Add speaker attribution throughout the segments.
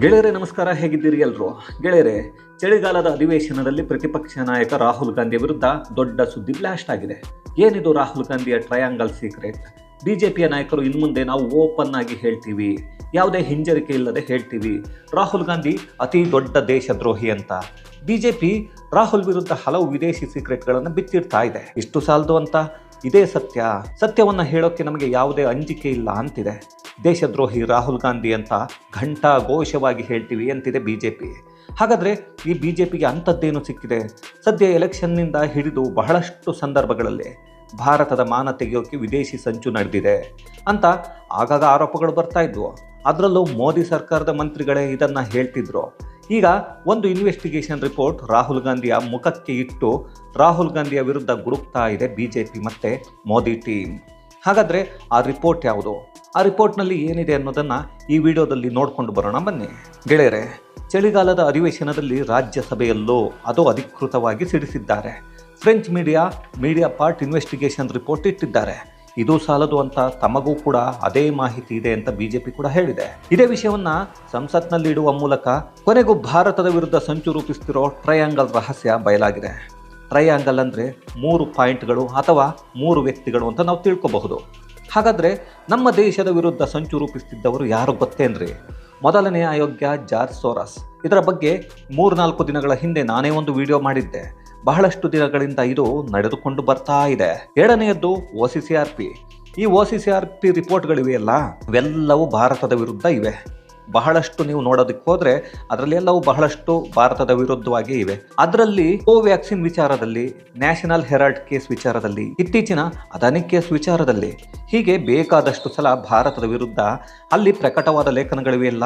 Speaker 1: ಗೆಳೆಯರೇ, ನಮಸ್ಕಾರ. ಹೇಗಿದ್ದೀರಿ ಎಲ್ಲರೂ ಗೆಳೆಯರೇ, ಚಳಿಗಾಲದ ಅಧಿವೇಶನದಲ್ಲಿ ಪ್ರತಿಪಕ್ಷ ನಾಯಕ ರಾಹುಲ್ ಗಾಂಧಿ ವಿರುದ್ಧ ದೊಡ್ಡ ಸುದ್ದಿ ಬ್ಲಾಸ್ಟ್ ಆಗಿದೆ. ಏನಿದು ರಾಹುಲ್ ಗಾಂಧಿಯ ಟ್ರಯಾಂಗಲ್ ಸೀಕ್ರೆಟ್? ಬಿಜೆಪಿಯ ನಾಯಕರು ಇನ್ನು ಮುಂದೆ ನಾವು ಓಪನ್ ಆಗಿ ಹೇಳ್ತೀವಿ. ಯಾವುದೇ ಹಿಂಜರಿಕೆ ಇಲ್ಲದೆ ಹೇಳ್ತೀವಿ. ರಾಹುಲ್ ಗಾಂಧಿ ಅತಿ ದೊಡ್ಡ ದೇಶದ್ರೋಹಿ ಅಂತ. ಬಿಜೆಪಿ ರಾಹುಲ್ ವಿರುದ್ಧ ಹಲವು ವಿದೇಶಿ ಸೀಕ್ರೆಟ್ಗಳನ್ನು ಬಿತ್ತಿಡ್ತಾ ಇದೆ. ಇಷ್ಟು ಸಾಲದು ಅಂತ? ಇದೇ ಸತ್ಯ. ಸತ್ಯವನ್ನ ಹೇಳೋಕೆ ನಮಗೆ ಯಾವುದೇ ಅಂಜಿಕೆ ಇಲ್ಲ ಅಂತಿದೆ. ದೇಶದ್ರೋಹಿ ರಾಹುಲ್ ಗಾಂಧಿ ಅಂತ ಘಂಟಾ ಘೋಷವಾಗಿ ಹೇಳ್ತೀವಿ ಅಂತಿದೆ ಬಿ ಜೆ ಪಿ ಹಾಗಾದರೆ ಈ ಬಿ ಜೆ ಪಿಗೆ ಅಂಥದ್ದೇನು ಸಿಕ್ಕಿದೆ? ಸದ್ಯ ಎಲೆಕ್ಷನ್ನಿಂದ ಹಿಡಿದು ಬಹಳಷ್ಟು ಸಂದರ್ಭಗಳಲ್ಲಿ ಭಾರತದ ಮಾನ ತೆಗೆಯೋಕೆ ವಿದೇಶಿ ಸಂಚು ನಡೆದಿದೆ ಅಂತ ಆಗಾಗ ಆರೋಪಗಳು ಬರ್ತಾ ಇದ್ವು. ಅದರಲ್ಲೂ ಮೋದಿ ಸರ್ಕಾರದ ಮಂತ್ರಿಗಳೇ ಇದನ್ನು ಹೇಳ್ತಿದ್ರು. ಈಗ ಒಂದು ಇನ್ವೆಸ್ಟಿಗೇಷನ್ ರಿಪೋರ್ಟ್ ರಾಹುಲ್ ಗಾಂಧಿಯ ಮುಖಕ್ಕೆ ಇಟ್ಟು ರಾಹುಲ್ ಗಾಂಧಿಯ ವಿರುದ್ಧ ಗುಡುಕ್ತಾ ಇದೆ ಬಿ ಜೆ ಪಿ ಮತ್ತು ಮೋದಿ ಟೀಮ್ ಹಾಗಾದರೆ ಆ ರಿಪೋರ್ಟ್ ಯಾವುದು? ಆ ರಿಪೋರ್ಟ್ನಲ್ಲಿ ಏನಿದೆ ಅನ್ನೋದನ್ನು ಈ ವಿಡಿಯೋದಲ್ಲಿ ನೋಡ್ಕೊಂಡು ಬರೋಣ. ಬನ್ನಿ. ಗೆಳೆಯರೆ, ಚಳಿಗಾಲದ ಅಧಿವೇಶನದಲ್ಲಿ ರಾಜ್ಯಸಭೆಯಲ್ಲೂ ಅದು ಅಧಿಕೃತವಾಗಿ ಸಿಡಿಸಿದ್ದಾರೆ. French media Mediapart investigation report ಇಟ್ಟಿದ್ದಾರೆ. ಇದು ಸಾಲದು ಅಂತ ತಮಗೂ ಕೂಡ ಅದೇ ಮಾಹಿತಿ ಇದೆ ಅಂತ ಬಿಜೆಪಿ ಕೂಡ ಹೇಳಿದೆ. ಇದೇ ವಿಷಯವನ್ನ ಸಂಸತ್ನಲ್ಲಿ ಇಡುವ ಮೂಲಕ ಕೊನೆಗೂ ಭಾರತದ ವಿರುದ್ಧ ಸಂಚು ರೂಪಿಸ್ತಿರೋ ಟ್ರಯಾಂಗಲ್ ರಹಸ್ಯ ಬಯಲಾಗಿದೆ. ಟ್ರಯಾಂಗಲ್ ಅಂದರೆ ಮೂರು ಪಾಯಿಂಟ್ಗಳು ಅಥವಾ ಮೂರು ವ್ಯಕ್ತಿಗಳು ಅಂತ ನಾವು ತಿಳ್ಕೋಬಹುದು. ಹಾಗಾದರೆ ನಮ್ಮ ದೇಶದ ವಿರುದ್ಧ ಸಂಚು ರೂಪಿಸುತ್ತಿದ್ದವರು ಯಾರು ಗೊತ್ತೇನ್ರಿ ಮೊದಲನೇ ಅಯೋಗ್ಯ ಜಾರ್ಜ್ ಸೋರಸ್. ಇದರ ಬಗ್ಗೆ ಮೂರ್ನಾಲ್ಕು ದಿನಗಳ ಹಿಂದೆ ನಾನೇ ಒಂದು ವಿಡಿಯೋ ಮಾಡಿದ್ದೆ. ಬಹಳಷ್ಟು ದಿನಗಳಿಂದ ಇದು ನಡೆದುಕೊಂಡು ಬರ್ತಾ ಇದೆ. ಎರಡನೆಯದ್ದು O C C R P. ಈ O C C R P ರಿಪೋರ್ಟ್ಗಳಿವೆಯಲ್ಲ, ಇವೆಲ್ಲವೂ ಭಾರತದ ವಿರುದ್ಧ ಇವೆ. ಬಹಳಷ್ಟು ನೀವು ನೋಡೋದಕ್ಕೆ ಹೋದ್ರೆ ಅದರಲ್ಲಿ ಎಲ್ಲವೂ ಬಹಳಷ್ಟು ಭಾರತದ ವಿರುದ್ಧವಾಗಿ ಇವೆ. ಅದರಲ್ಲಿ ಕೋವ್ಯಾಕ್ಸಿನ್ ವಿಚಾರದಲ್ಲಿ, ನ್ಯಾಷನಲ್ ಹೆರಾಲ್ಡ್ ಕೇಸ್ ವಿಚಾರದಲ್ಲಿ, ಇತ್ತೀಚಿನ ಅದಾನಿ ಕೇಸ್ ವಿಚಾರದಲ್ಲಿ ಹೀಗೆ ಬೇಕಾದಷ್ಟು ಸಲ ಭಾರತದ ವಿರುದ್ಧ ಅಲ್ಲಿ ಪ್ರಕಟವಾದ ಲೇಖನಗಳಿವೆಯಲ್ಲ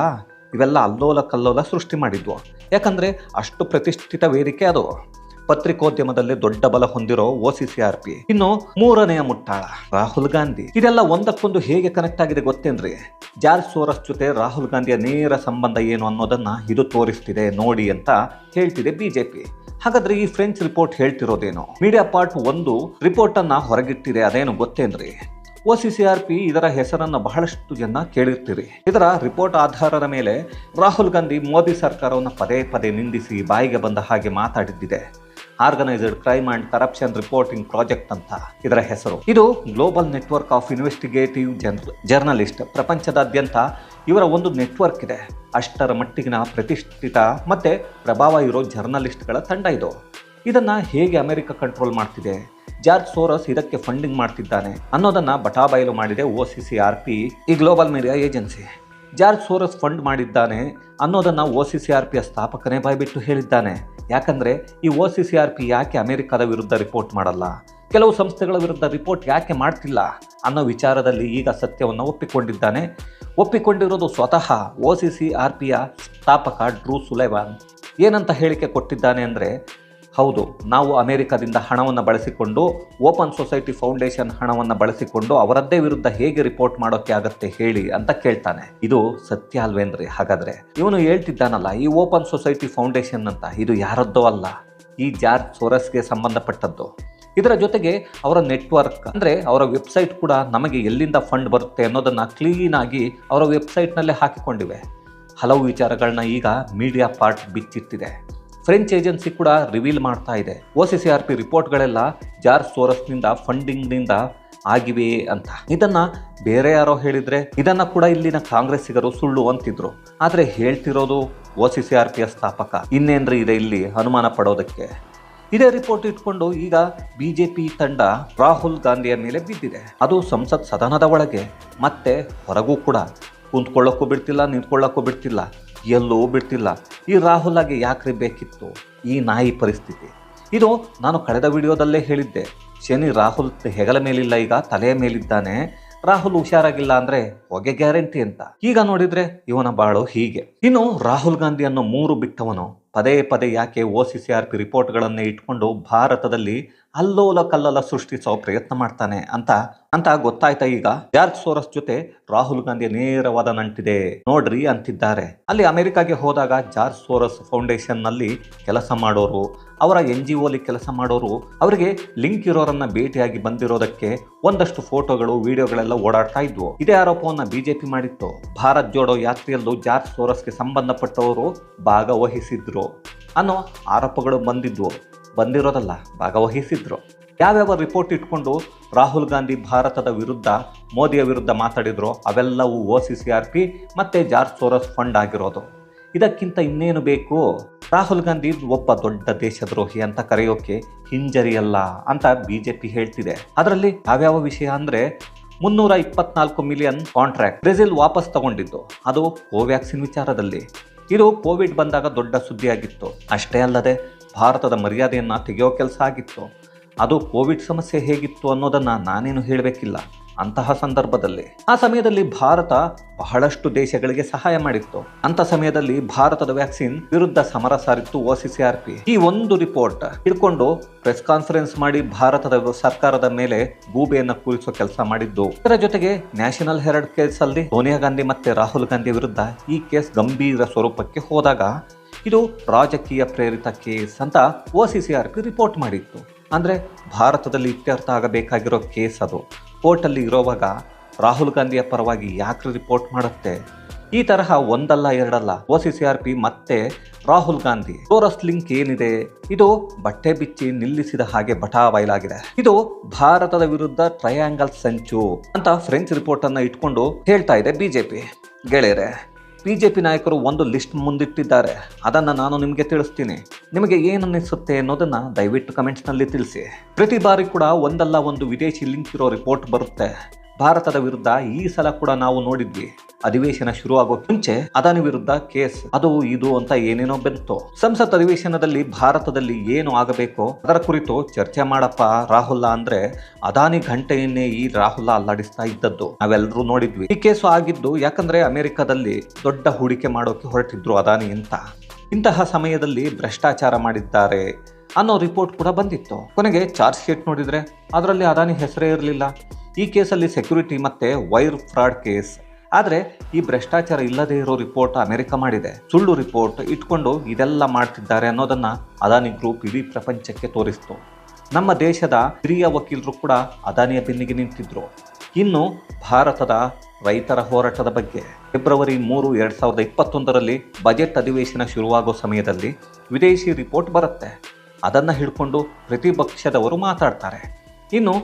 Speaker 1: ಇವೆಲ್ಲ ಅಲ್ಲೋಲ ಕಲ್ಲೋಲ ಸೃಷ್ಟಿ ಮಾಡಿದ್ವು. ಯಾಕಂದ್ರೆ ಅಷ್ಟು ಪ್ರತಿಷ್ಠಿತ ವೇದಿಕೆ ಅದು. ಪತ್ರಿಕೋದ್ಯಮದಲ್ಲಿ ದೊಡ್ಡ ಬಲ ಹೊಂದಿರೋ O C C R P. ಇನ್ನು ಮೂರನೆಯ ಮುಟ್ಟಾಳ ರಾಹುಲ್ ಗಾಂಧಿ. ಇದೆಲ್ಲ ಒಂದಕ್ಕೊಂದು ಹೇಗೆ ಕನೆಕ್ಟ್ ಆಗಿದೆ ಗೊತ್ತೇನ್ರಿ? ಜಾರ್ಜ್ ಸೋರಸ್ ಜೊತೆ ರಾಹುಲ್ ಗಾಂಧಿಯ ನೇರ ಸಂಬಂಧ ಏನು ಅನ್ನೋದನ್ನ ಇದು ತೋರಿಸ್ತಿದೆ ನೋಡಿ ಅಂತ ಹೇಳ್ತಿದೆ ಬಿಜೆಪಿ ಹಾಗಾದ್ರೆ ಈ ಫ್ರೆಂಚ್ ರಿಪೋರ್ಟ್ ಹೇಳ್ತಿರೋದೇನು? ಮೀಡಿಯಾ ಪಾರ್ಟ್ ಒಂದು ರಿಪೋರ್ಟ್ ಅನ್ನ ಹೊರಗಿಟ್ಟಿದೆ ಅದೇನು ಗೊತ್ತೇನ್ರಿ? ಒ ಸಿ ಪಿ ಇದರ ಹೆಸರನ್ನು ಬಹಳಷ್ಟು ಜನ ಕೇಳಿರ್ತೀರಿ. ಇದರ ರಿಪೋರ್ಟ್ ಆಧಾರದ ಮೇಲೆ ರಾಹುಲ್ ಗಾಂಧಿ ಮೋದಿ ಸರ್ಕಾರವನ್ನು ಪದೇ ಪದೇ ನಿಂದಿಸಿ ಬಾಯಿಗೆ ಬಂದ ಹಾಗೆ ಮಾತಾಡಿದ್ದಿದೆ. Organised crime and corruption reporting project ಅಂತ ಇದರ ಹೆಸರು. ಇದು global network of investigative journalist ಪ್ರಪಂಚದಾದ್ಯಂತ ಇವರ ಒಂದು ನೆಟ್ವರ್ಕ್ ಇದೆ. ಅಷ್ಟರ ಮಟ್ಟಿಗಿನ ಪ್ರತಿಷ್ಠಿತ ಮತ್ತೆ ಪ್ರಭಾವ ಇರೋ ಜರ್ನಲಿಸ್ಟ್ಗಳ ತಂಡ ಇದು. ಇದನ್ನ ಹೇಗೆ ಅಮೆರಿಕ ಕಂಟ್ರೋಲ್ ಮಾಡ್ತಿದೆ? ಜಾರ್ಜ್ ಸೋರಸ್ ಇದಕ್ಕೆ ಫಂಡಿಂಗ್ ಮಾಡ್ತಿದ್ದಾನೆ ಅನ್ನೋದನ್ನ ಬಟಾಬಯಲು ಮಾಡಿದೆ O C C R P ಈ global media agency. George Soros fund ಮಾಡಿದ್ದಾನೆ ಅನ್ನೋದನ್ನ ಒ ಸಿ ಸಿ ಆರ್ ಪಿಯ ಸ್ಥಾಪಕನೇ ಬಾಯ್ಬಿಟ್ಟು ಹೇಳಿದ್ದಾನೆ. ಯಾಕಂದ್ರೆ ಈ O C C R P ಯಾಕೆ ಅಮೆರಿಕದ ವಿರುದ್ಧ ರಿಪೋರ್ಟ್ ಮಾಡಲ್ಲ? ಕೆಲವು ಸಂಸ್ಥೆಗಳ ವಿರುದ್ಧ ರಿಪೋರ್ಟ್ ಯಾಕೆ ಮಾಡ್ತಿಲ್ಲ ಅನ್ನೋ ವಿಚಾರದಲ್ಲಿ ಈಗ ಸತ್ಯವನ್ನು ಒಪ್ಪಿಕೊಂಡಿದ್ದಾನೆ. ಒಪ್ಪಿಕೊಂಡಿರೋದು ಸ್ವತಃ ಒ ಸಿ ಸಿ ಆರ್ ಪಿಯ ಸ್ಥಾಪಕ ಡ್ರೂ ಸುಲೈವಾನ್. ಏನಂತ ಹೇಳಿಕೆ ಕೊಟ್ಟಿದ್ದಾನೆ ಅಂದರೆ ಹೌದು, ನಾವು ಅಮೆರಿಕದಿಂದ ಹಣವನ್ನು ಬಳಸಿಕೊಂಡು ಓಪನ್ ಸೊಸೈಟಿ ಫೌಂಡೇಶನ್ ಹಣವನ್ನು ಬಳಸಿಕೊಂಡು ಅವರದ್ದೇ ವಿರುದ್ಧ ಹೇಗೆ ರಿಪೋರ್ಟ್ ಮಾಡೋಕೆ ಆಗತ್ತೆ ಹೇಳಿ ಅಂತ ಕೇಳ್ತಾನೆ. ಇದು ಸತ್ಯ ಅಲ್ವೇನ್ರಿ ಹಾಗಾದ್ರೆ ಇವನು ಹೇಳ್ತಿದ್ದಾನಲ್ಲ, ಈ ಓಪನ್ ಸೊಸೈಟಿ ಫೌಂಡೇಶನ್ ಅಂತ, ಇದು ಯಾರದ್ದೋ ಅಲ್ಲ, ಈ ಜಾರ್ಜ್ ಸೋರಸ್ಗೆ ಸಂಬಂಧಪಟ್ಟದ್ದು. ಇದರ ಜೊತೆಗೆ ಅವರ ನೆಟ್ವರ್ಕ್, ಅಂದರೆ ಅವರ ವೆಬ್ಸೈಟ್ ಕೂಡ ನಮಗೆ ಎಲ್ಲಿಂದ ಫಂಡ್ ಬರುತ್ತೆ ಅನ್ನೋದನ್ನು ಕ್ಲೀನಾಗಿ ಅವರ ವೆಬ್ಸೈಟ್ನಲ್ಲೇ ಹಾಕಿಕೊಂಡಿವೆ. ಹಲವು ವಿಚಾರಗಳನ್ನ ಈಗ ಮೀಡಿಯಾ ಪಾರ್ಟ್ ಬಿಚ್ಚಿಟ್ಟಿದೆ. ಫ್ರೆಂಚ್ ಏಜೆನ್ಸಿ ಕೂಡ ರಿವೀಲ್ ಮಾಡ್ತಾ ಇದೆ. O C C R P ರಿಪೋರ್ಟ್ಗಳೆಲ್ಲ George ಸೋರಸ್ನಿಂದ ಫಂಡಿಂಗ್ನಿಂದ ಆಗಿವೆ ಅಂತ. ಇದನ್ನ ಬೇರೆ ಯಾರೋ ಹೇಳಿದ್ರೆ ಇದನ್ನ ಕೂಡ ಇಲ್ಲಿನ ಕಾಂಗ್ರೆಸ್ಸಿಗರು ಸುಳ್ಳು ಅಂತಿದ್ರು. ಆದರೆ ಹೇಳ್ತಿರೋದು ಒ ಸಿ ಸಿ ಆರ್ ಪಿಯ ಸ್ಥಾಪಕ. ಇನ್ನೇನ್ರಿ ಇದೆ ಇಲ್ಲಿ ಅನುಮಾನ ಪಡೋದಕ್ಕೆ? ಇದೇ ರಿಪೋರ್ಟ್ ಇಟ್ಕೊಂಡು ಈಗ ಬಿಜೆಪಿ ತಂಡ ರಾಹುಲ್ ಗಾಂಧಿಯ ಮೇಲೆ ಬಿದ್ದಿದೆ. ಅದು ಸಂಸತ್ ಸದನದ ಒಳಗೆ. ಮತ್ತೆ ಹೊರಗೂ ಕೂಡ ಕುಂತ್ಕೊಳ್ಳೋಕ್ಕೂ ಬಿಡ್ತಿಲ್ಲ, ನಿಂತ್ಕೊಳ್ಳೋಕ್ಕೂ ಬಿಡ್ತಿಲ್ಲ. ಎಲ್ಲೂ ಬಿಟ್ಟಿಲ್ಲ ಈ ರಾಹುಲ್ಗೆ ಯಾಕ್ರಿ ಬೇಕಿತ್ತು? ಈ ನಾಯಿ ಪರಿಸ್ಥಿತಿ. ಇದು ನಾನು ಕಳೆದ ವಿಡಿಯೋದಲ್ಲೇ ಹೇಳಿದ್ದೆ. ಶನಿ ರಾಹುಲ್ ಹೆಗಲ ಮೇಲಿಲ್ಲ ಈಗ, ತಲೆಯ ಮೇಲಿದ್ದಾನೆ. ರಾಹುಲ್ ಹುಷಾರಾಗಿಲ್ಲ ಅಂದ್ರೆ ಹೊಗೆ ಗ್ಯಾರಂಟಿ ಅಂತ. ಈಗ ನೋಡಿದ್ರೆ ಇವನ ಬಾಳು ಹೀಗೆ. ಇನ್ನು ರಾಹುಲ್ ಗಾಂಧಿ ಅನ್ನೋ ಮೂರು ಬಿಟ್ಟವನು ಪದೇ ಪದೇ ಯಾಕೆ O C C R P ರಿಪೋರ್ಟ್ಗಳನ್ನೇ ಇಟ್ಕೊಂಡು ಭಾರತದಲ್ಲಿ ಅಲ್ಲೋಲ ಕಲ್ಲಲ ಸೃಷ್ಟಿಸೋ ಪ್ರಯತ್ನ ಮಾಡ್ತಾನೆ ಅಂತ ಅಂತ ಗೊತ್ತಾಯ್ತಾ ಈಗ? ಜಾರ್ಜ್ ಸೋರಸ್ ಜೊತೆ ರಾಹುಲ್ ಗಾಂಧಿ ನೇರವಾದ ನಂಟಿದೆ ನೋಡ್ರಿ ಅಂತಿದ್ದಾರೆ. ಅಲ್ಲಿ ಅಮೆರಿಕಾಗೆ ಹೋದಾಗ ಜಾರ್ಜ್ ಸೋರಸ್ ಫೌಂಡೇಶನ್ನಲ್ಲಿ ಕೆಲಸ ಮಾಡೋರು, ಅವರ ಎನ್ ಜಿ ಒಲಿ ಕೆಲಸ ಮಾಡೋರು, ಅವರಿಗೆ ಲಿಂಕ್ ಇರೋರನ್ನ ಭೇಟಿಯಾಗಿ ಬಂದಿರೋದಕ್ಕೆ ಒಂದಷ್ಟು ಫೋಟೋಗಳು, ವಿಡಿಯೋಗಳೆಲ್ಲ ಓಡಾಡ್ತಾ ಇದ್ವು. ಇದೇ ಆರೋಪವನ್ನ ಬಿಜೆಪಿ ಮಾಡಿತ್ತು. ಭಾರತ್ ಜೋಡೋ ಯಾತ್ರೆಯಲ್ಲೂ ಜಾರ್ಜ್ ಸೋರಸ್ಗೆ ಸಂಬಂಧಪಟ್ಟವರು ಭಾಗವಹಿಸಿದ್ರು ಅನ್ನೋ ಆರೋಪಗಳು ಬಂದಿದ್ವು. ಬಂದಿರೋದಲ್ಲ, ಭಾಗವಹಿಸಿದ್ರು. ಯಾವ್ಯಾವ ರಿಪೋರ್ಟ್ ಇಟ್ಕೊಂಡು ರಾಹುಲ್ ಗಾಂಧಿ ಭಾರತದ ವಿರುದ್ಧ, ಮೋದಿಯ ವಿರುದ್ಧ ಮಾತಾಡಿದ್ರು, ಅವೆಲ್ಲವೂ O C C R P ಮತ್ತೆ ಜಾರ್ಜ್ ಸೋರಸ್ ಫಂಡ್ ಆಗಿರೋದು. ಇದಕ್ಕಿಂತ ಇನ್ನೇನು ಬೇಕು? ರಾಹುಲ್ ಗಾಂಧಿ ಒಬ್ಬ ದೊಡ್ಡ ದೇಶದ್ರೋಹಿ ಅಂತ ಕರೆಯೋಕೆ ಹಿಂಜರಿಯಲ್ಲ ಅಂತ ಬಿಜೆಪಿ ಹೇಳ್ತಿದೆ. ಅದರಲ್ಲಿ ಯಾವ್ಯಾವ ವಿಷಯ ಅಂದ್ರೆ, ಮುನ್ನೂರ ಇಪ್ಪತ್ನಾಲ್ಕು ಮಿಲಿಯನ್ ಕಾಂಟ್ರಾಕ್ಟ್ ಬ್ರೆಜಿಲ್ ವಾಪಸ್ ತಗೊಂಡಿದ್ದು. ಅದು ಕೋವ್ಯಾಕ್ಸಿನ್ ವಿಚಾರದಲ್ಲಿ. ಇದು ಕೋವಿಡ್ ಬಂದಾಗ ದೊಡ್ಡ ಸುದ್ದಿಯಾಗಿತ್ತು. ಅಷ್ಟೇ ಅಲ್ಲದೆ ಭಾರತದ ಮರ್ಯಾದೆಯನ್ನು ತೆಗೆಯೋ ಕೆಲಸ ಆಗಿತ್ತು, ಅದು ಕೋವಿಡ್ ಸಮಸ್ಯೆ ಹೇಗಿತ್ತು ಅನ್ನೋದನ್ನ ನಾನೇನು ಹೇಳಬೇಕಿಲ್ಲ. ಅಂತಹ ಸಂದರ್ಭದಲ್ಲಿ. ಆ ಸಮಯದಲ್ಲಿ ಭಾರತ ಬಹಳಷ್ಟು ದೇಶಗಳಿಗೆ ಸಹಾಯ ಮಾಡಿತ್ತು. ಅಂತ ಸಮಯದಲ್ಲಿ ಭಾರತದ ವ್ಯಾಕ್ಸಿನ್ ವಿರುದ್ಧ ಸಮರ ಸಾರಿತ್ತು ಒಸಿಸಿಆರ್ಪಿ ಈ ಒಂದು ರಿಪೋರ್ಟ್ ಹಿಡ್ಕೊಂಡು ಪ್ರೆಸ್ ಕಾನ್ಫರೆನ್ಸ್ ಮಾಡಿ ಭಾರತದ ಸರ್ಕಾರದ ಮೇಲೆ ಗೂಬೆಯನ್ನು ಕೂರಿಸೋ ಕೆಲಸ ಮಾಡಿದ್ದು. ಇದರ ಜೊತೆಗೆ ನ್ಯಾಷನಲ್ ಹೆರಡ್ ಕೇಸ್ ಅಲ್ಲಿ ಸೋನಿಯಾ ಗಾಂಧಿ ಮತ್ತೆ ರಾಹುಲ್ ಗಾಂಧಿ ವಿರುದ್ಧ ಈ ಕೇಸ್ ಗಂಭೀರ ಸ್ವರೂಪಕ್ಕೆ ಹೋದಾಗ ಇದು ರಾಜಕೀಯ ಪ್ರೇರಿತ ಕೇಸ್ ಅಂತ ಓ ಸಿ ಸಿ ಆರ್ಗೆ ರಿಪೋರ್ಟ್ ಮಾಡಿತ್ತು. ಅಂದರೆ ಭಾರತದಲ್ಲಿ ಇತ್ಯರ್ಥ ಆಗಬೇಕಾಗಿರೋ ಕೇಸ್ ಅದು. ಕೋರ್ಟಲ್ಲಿ ಇರೋವಾಗ ರಾಹುಲ್ ಗಾಂಧಿಯ ಪರವಾಗಿ ಯಾಕೆ ರಿಪೋರ್ಟ್ ಮಾಡುತ್ತೆ? ಈ ತರಹ ಒಂದಲ್ಲ, ಎರಡಲ್ಲ O C C R P ಮತ್ತೆ ರಾಹುಲ್ ಗಾಂಧಿ. ಟೋರಸ್ ಲಿಂಕ್ ಏನಿದೆ? ಇದು ಬಟ್ಟೆ ಬಿಚ್ಚಿ ನಿಲ್ಲಿಸಿದ ಹಾಗೆ ಬಟಾ ಬಯಲಾಗಿದೆ ಇದು ಭಾರತದ ವಿರುದ್ಧ ಟ್ರಯಾಂಗಲ್ ಸಂಚು ಅಂತ ಫ್ರೆಂಚ್ ರಿಪೋರ್ಟ್ ಅನ್ನ ಇಟ್ಕೊಂಡು ಹೇಳ್ತಾ ಇದೆ ಬಿಜೆಪಿ ಗೆಳೆಯರೆ ಬಿಜೆಪಿ ನಾಯಕರು ಒಂದು ಲಿಸ್ಟ್ ಮುಂದಿಟ್ಟಿದ್ದಾರೆ. ಅದನ್ನ ನಾನು ನಿಮಗೆ ತಿಳಿಸ್ತೀನಿ. ನಿಮಗೆ ಏನು ಅನ್ನಿಸುತ್ತೆ ಅನ್ನೋದನ್ನ ದಯವಿಟ್ಟು ಕಮೆಂಟ್ಸ್ನಲ್ಲಿ ತಿಳಿಸಿ. ಪ್ರತಿ ಬಾರಿ ಕೂಡ ಒಂದಲ್ಲ ಒಂದು ವಿದೇಶಿ ಲಿಂಕ್ ಇರೋ ರಿಪೋರ್ಟ್ ಬರುತ್ತೆ. ಭಾರತದ ವಿರುದ್ಧ ಈ ಸಲ ಕೂಡ ನಾವು ನೋಡಿದ್ವಿ. ಅಧಿವೇಶನ ಶುರು ಆಗೋಕ್ ಮುಂಚೆ ಅದಾನಿ ವಿರುದ್ಧ ಕೇಸ್. ಅದು, ಇದು ಅಂತ ಏನೇನೋ ಬಂತು. ಸಂಸತ್ ಅಧಿವೇಶನದಲ್ಲಿ ಭಾರತದಲ್ಲಿ ಏನು ಆಗಬೇಕೋ ಅದರ ಕುರಿತು ಚರ್ಚೆ ಮಾಡಪ್ಪ ರಾಹುಲ್ ಅಂದ್ರೆ ಅದಾನಿ ಘಂಟೆಯನ್ನೇ ಈ ರಾಹುಲ್ ಅಲ್ಲಾಡಿಸ್ತಾ ಇದ್ದದ್ದು. ನಾವೆಲ್ಲರೂ ನೋಡಿದ್ವಿ. ಈ ಕೇಸು ಆಗಿದ್ದು ಯಾಕಂದ್ರೆ ಅಮೆರಿಕದಲ್ಲಿ ದೊಡ್ಡ ಹೂಡಿಕೆ ಮಾಡೋಕೆ ಹೊರಟಿದ್ರು ಅದಾನಿ ಅಂತ. ಇಂತಹ ಸಮಯದಲ್ಲಿ ಭ್ರಷ್ಟಾಚಾರ ಮಾಡಿದ್ದಾರೆ. ಅನ್ನೋ ರಿಪೋರ್ಟ್ ಕೂಡ ಬಂದಿತ್ತು. ಕೊನೆಗೆ ಚಾರ್ಜ್ ಶೀಟ್ ನೋಡಿದರೆ ಅದರಲ್ಲಿ ಅದಾನಿ ಹೆಸರೇ ಇರಲಿಲ್ಲ. ಈ ಕೇಸಲ್ಲಿ ಸೆಕ್ಯೂರಿಟಿ ಮತ್ತೆ ವೈರ್ ಫ್ರಾಡ್ ಕೇಸ್ ಆದರೆ ಈ ಭ್ರಷ್ಟಾಚಾರ ಇಲ್ಲದೇ ಇರೋ ರಿಪೋರ್ಟ್ ಅಮೆರಿಕ ಮಾಡಿದೆ. ಸುಳ್ಳು ರಿಪೋರ್ಟ್ ಇಟ್ಕೊಂಡು ಇದೆಲ್ಲ ಮಾಡ್ತಿದ್ದಾರೆ ಅನ್ನೋದನ್ನು ಅದಾನಿ ಗ್ರೂಪ್ ಇಡೀ ಪ್ರಪಂಚಕ್ಕೆ ತೋರಿಸ್ತು. ನಮ್ಮ ದೇಶದ ಹಿರಿಯ ವಕೀಲರು ಕೂಡ ಅದಾನಿಯ ಬೆನ್ನಿಗೆ ನಿಂತಿದ್ರು. ಇನ್ನು ಭಾರತದ ರೈತರ ಹೋರಾಟದ ಬಗ್ಗೆ ಫೆಬ್ರವರಿ ಮೂರು, ಎರಡು ಸಾವಿರದ ಇಪ್ಪತ್ತೊಂದರಲ್ಲಿ ಬಜೆಟ್ ಅಧಿವೇಶನ ಶುರುವಾಗೋ ಸಮಯದಲ್ಲಿ ವಿದೇಶಿ ರಿಪೋರ್ಟ್ ಬರುತ್ತೆ. ಅದನ್ನ ಹಿಡ್ಕೊಂಡು ಪ್ರತಿಪಕ್ಷದವರು ಮಾತಾಡ್ತಾರೆ. ಇನ್ನು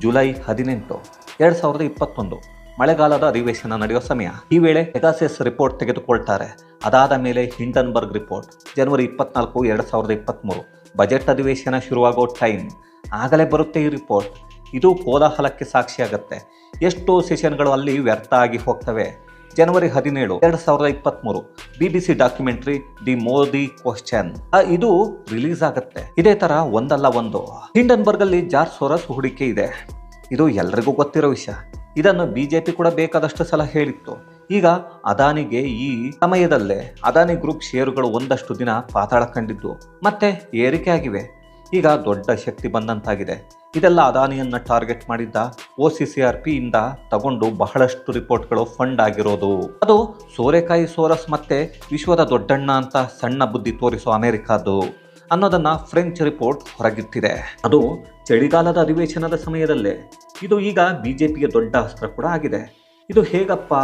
Speaker 1: ಜುಲೈ ಹದಿನೆಂಟು, ಎರಡು ಸಾವಿರದ ಇಪ್ಪತ್ತೊಂದು ಮಳೆಗಾಲದ ಅಧಿವೇಶನ ನಡೆಯುವ ಸಮಯ. ಈ ವೇಳೆ ಪೆಗಾಸೆಸ್ ರಿಪೋರ್ಟ್ ತೆಗೆದುಕೊಳ್ತಾರೆ. ಅದಾದ ಮೇಲೆ ಹಿಂಡನ್ಬರ್ಗ್ ರಿಪೋರ್ಟ್, ಜನವರಿ ಇಪ್ಪತ್ನಾಲ್ಕು, ಎರಡು ಸಾವಿರದ ಇಪ್ಪತ್ತ್ಮೂರು ಬಜೆಟ್ ಅಧಿವೇಶನ ಶುರುವಾಗೋ ಟೈಮ್. ಆಗಲೇ ಬರುತ್ತೆ ಈ ರಿಪೋರ್ಟ್. ಇದು ಕೋಲಾಹಲಕ್ಕೆ ಸಾಕ್ಷಿಯಾಗುತ್ತೆ. ಎಷ್ಟೋ ಸೆಷನ್ಗಳು ಅಲ್ಲಿ ವ್ಯರ್ಥ ಆಗಿ ಹೋಗ್ತವೆ. ಜನವರಿ ಹದಿನೇಳು, ಎರಡ್ ಸಾವಿರದ ಇಪ್ಪತ್ತ್ಮೂರು B B C documentary the Modi question ಇದು ರಿಲೀಸ್ ಆಗುತ್ತೆ. ಇದೇ ತರ ಒಂದಲ್ಲ ಒಂದು. ಹಿಂಡನ್ಬರ್ಗ್ ಅಲ್ಲಿ ಜಾರ್ಜ್ ಸೋರಸ್ ಹೂಡಿಕೆ ಇದೆ. ಇದು ಎಲ್ರಿಗೂ ಗೊತ್ತಿರೋ ವಿಷಯ. ಇದನ್ನು ಬಿಜೆಪಿ ಕೂಡ ಬೇಕಾದಷ್ಟು ಸಲ ಹೇಳಿತ್ತು. ಈಗ ಅದಾನಿಗೆ ಈ ಸಮಯದಲ್ಲೇ ಅದಾನಿ ಗ್ರೂಪ್ ಷೇರುಗಳು ಒಂದಷ್ಟು ದಿನ ಪಾತಾಳ ಕಂಡಿದ್ದು. ಮತ್ತೆ ಏರಿಕೆ ಆಗಿವೆ. ಈಗ ದೊಡ್ಡ ಶಕ್ತಿ ಬಂದಂತಾಗಿದೆ. ಇದೆಲ್ಲ ಅದಾನಿಯನ್ನ ಟಾರ್ಗೆಟ್ ಮಾಡಿದ್ದ O C C R P ಇಂದ ತಗೊಂಡು ಬಹಳಷ್ಟು ರಿಪೋರ್ಟ್ಗಳು ಫಂಡ್ ಆಗಿರೋದು. ಅದು ಸೋರೆಕಾಯಿ ಸೋರಸ್ ಮತ್ತೆ ವಿಶ್ವದ ದೊಡ್ಡಣ್ಣ ಅಂತ ಸಣ್ಣ ಬುದ್ಧಿ ತೋರಿಸೋ ಅಮೆರಿಕಾದ್ದು ಅನ್ನೋದನ್ನ ಫ್ರೆಂಚ್ ರಿಪೋರ್ಟ್ ಹೊರಗಿಟ್ಟಿದೆ. ಅದು ಚಳಿಗಾಲದ ಅಧಿವೇಶನದ ಸಮಯದಲ್ಲೇ. ಇದು ಈಗ ಬಿಜೆಪಿಗೆ ದೊಡ್ಡ ಅಸ್ತ್ರ ಕೂಡ ಆಗಿದೆ. ಇದು ಹೇಗಪ್ಪ?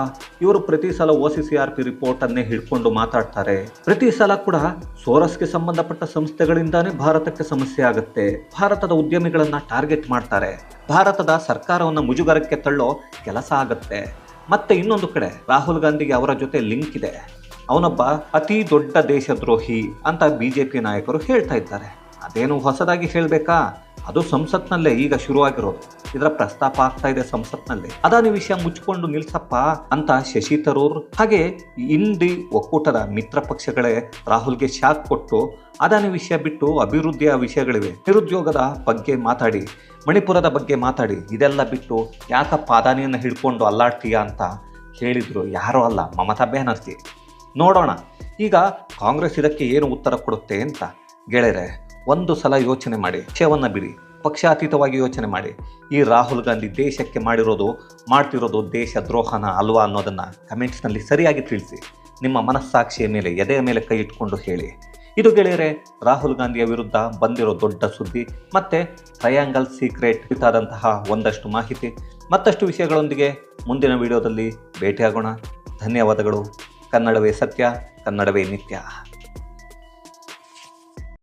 Speaker 1: ಇವರು ಪ್ರತಿ ಸಲ O C C R P report ಅನ್ನೇ ಹಿಡ್ಕೊಂಡು ಮಾತಾಡ್ತಾರೆ. ಪ್ರತಿ ಸಲ ಕೂಡ ಸೋರಸ್ಗೆ ಸಂಬಂಧಪಟ್ಟ ಸಂಸ್ಥೆಗಳಿಂದಾನೇ ಭಾರತಕ್ಕೆ ಸಮಸ್ಯೆ ಆಗುತ್ತೆ. ಭಾರತದ ಉದ್ಯಮಿಗಳನ್ನ ಟಾರ್ಗೆಟ್ ಮಾಡ್ತಾರೆ. ಭಾರತದ ಸರ್ಕಾರವನ್ನು ಮುಜುಗರಕ್ಕೆ ತಳ್ಳೋ ಕೆಲಸ ಆಗತ್ತೆ. ಮತ್ತೆ ಇನ್ನೊಂದು ಕಡೆ ರಾಹುಲ್ ಗಾಂಧಿಗೆ ಅವರ ಜೊತೆ ಲಿಂಕ್ ಇದೆ. ಅವನೊಬ್ಬ ಅತಿ ದೊಡ್ಡ ದೇಶದ್ರೋಹಿ ಅಂತ ಬಿಜೆಪಿ ನಾಯಕರು ಹೇಳ್ತಾ ಇದ್ದಾರೆ. ಅದೇನು ಹೊಸದಾಗಿ ಹೇಳಬೇಕಾ? ಅದು ಸಂಸತ್ನಲ್ಲೇ ಈಗ ಶುರುವಾಗಿರೋದು. ಇದರ ಪ್ರಸ್ತಾಪ ಆಗ್ತಾ ಇದೆ ಸಂಸತ್ನಲ್ಲಿ. ಅದಾನಿ ವಿಷಯ ಮುಚ್ಚಿಕೊಂಡು ನಿಲ್ಸಪ್ಪ ಅಂತ ಶಶಿ ತರೂರ್ ಹಾಗೆ ಇಂಡಿ ಒಕ್ಕೂಟದ ಮಿತ್ರ ಪಕ್ಷಗಳೇ ರಾಹುಲ್ಗೆ ಶಾಕ್ ಕೊಟ್ಟು ಅದಾನಿ ವಿಷಯ ಬಿಟ್ಟು ಅಭಿವೃದ್ಧಿಯ ವಿಷಯಗಳಿವೆ. ನಿರುದ್ಯೋಗದ ಬಗ್ಗೆ ಮಾತಾಡಿ, ಮಣಿಪುರದ ಬಗ್ಗೆ ಮಾತಾಡಿ, ಇದೆಲ್ಲ ಬಿಟ್ಟು ಯಾಕಪ್ಪ ಅದಾನಿಯನ್ನು ಹಿಡ್ಕೊಂಡು ಅಲ್ಲಾಡ್ತೀಯಾ ಅಂತ ಹೇಳಿದ್ರು. ಯಾರೋ ಅಲ್ಲ, ಮಮತಾ ಬ್ಯಾನರ್ಜಿ. ನೋಡೋಣ, ಈಗ ಕಾಂಗ್ರೆಸ್ ಇದಕ್ಕೆ ಏನು ಉತ್ತರ ಕೊಡುತ್ತೆ ಅಂತ ಗೆಳೆಯರೆ. ಒಂದು ಸಲ ಯೋಚನೆ ಮಾಡಿ ಕ್ಷಯವನ್ನ ಬಿಡಿ, ಪಕ್ಷಾತೀತವಾಗಿ ಯೋಚನೆ ಮಾಡಿ. ಈ ರಾಹುಲ್ ಗಾಂಧಿ ದೇಶಕ್ಕೆ ಮಾಡಿರೋದು, ಮಾಡ್ತಿರೋದು ದೇಶ ದ್ರೋಹನ ಅಲ್ವಾ ಅನ್ನೋದನ್ನು ಕಮೆಂಟ್ಸ್ನಲ್ಲಿ ಸರಿಯಾಗಿ ತಿಳಿಸಿ. ನಿಮ್ಮ ಮನಸ್ಸಾಕ್ಷಿಯ ಮೇಲೆ, ಎದೆಯ ಮೇಲೆ ಕೈ ಇಟ್ಕೊಂಡು ಹೇಳಿ. ಇದು ಗೆಳೆಯರೆ, ರಾಹುಲ್ ಗಾಂಧಿಯ ವಿರುದ್ಧ ಬಂದಿರೋ ದೊಡ್ಡ ಸುದ್ದಿ, ಮತ್ತು ಟ್ರಯಾಂಗಲ್ ಸೀಕ್ರೆಟ್ ಕುರಿತಾದಂತಹ ಒಂದಷ್ಟು ಮಾಹಿತಿ. ಮತ್ತಷ್ಟು ವಿಷಯಗಳೊಂದಿಗೆ ಮುಂದಿನ ವಿಡಿಯೋದಲ್ಲಿ ಭೇಟಿಯಾಗೋಣ. ಧನ್ಯವಾದಗಳು. ಕನ್ನಡವೇ ಸತ್ಯ, ಕನ್ನಡವೇ ನಿತ್ಯ.